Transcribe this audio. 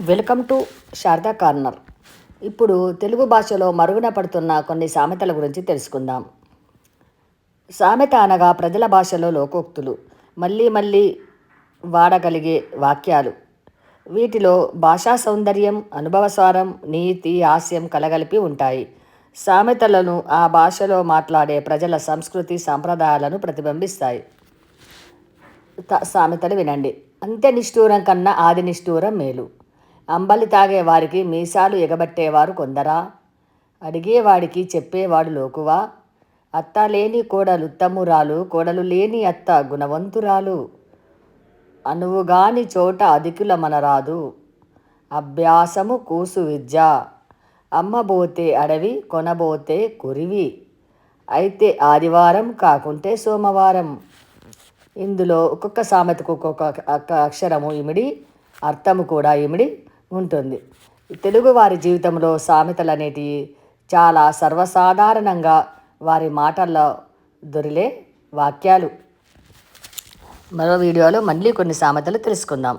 Welcome to Sharada corner. ఇప్పుడు తెలుగు భాషలో మరుగున పడుతున్న కొన్ని సామెతల గురించి తెలుసుకుందాం. సామెత అనగా ప్రజల భాషలో లోకోక్తులు మళ్ళీ మళ్ళీ వాడగలిగే వాక్యాలు. వీటిలో భాషా సౌందర్యం అనుభవసారం నీతి హాస్యం కలగలిపి ఉంటాయి. సామెతలను ఆ భాషలో మాట్లాడే ప్రజల సంస్కృతి సాంప్రదాయాలను ప్రతిబింబిస్తాయి. త- సామెతలు వినండి. అంత్య నిష్ఠూరం కన్నా ఆది నిష్ఠూరం మేలు. అంబలి తాగే వారికి మీసాలు ఎగబట్టేవారు కొందరా? అడిగేవాడికి చెప్పేవాడు లోకువా? అత్త లేని కోడలు ఉత్తమురాలు కోడలు లేని అత్త గుణవంతురాలు. అనువుగాని చోట అధికుల మనరాదు అభ్యాసము కూసు విద్య. అమ్మబోతే అడవి కొనబోతే కురివి. అయితే ఆదివారం కాకుంటే సోమవారం. ఇందులో ఒక్కొక్క సామెతకు ఒక్కొక్క అక్షరము ఇమిడి అర్థము కూడా ఇమిడి ఉంటుంది. తెలుగు వారి జీవితంలో సామెతలు అనేటివి చాలా సర్వసాధారణంగా వారి మాటల్లో దొరిలే వాక్యాలు. మరో వీడియోలో మళ్ళీ కొన్ని సామెతలు తెలుసుకుందాం.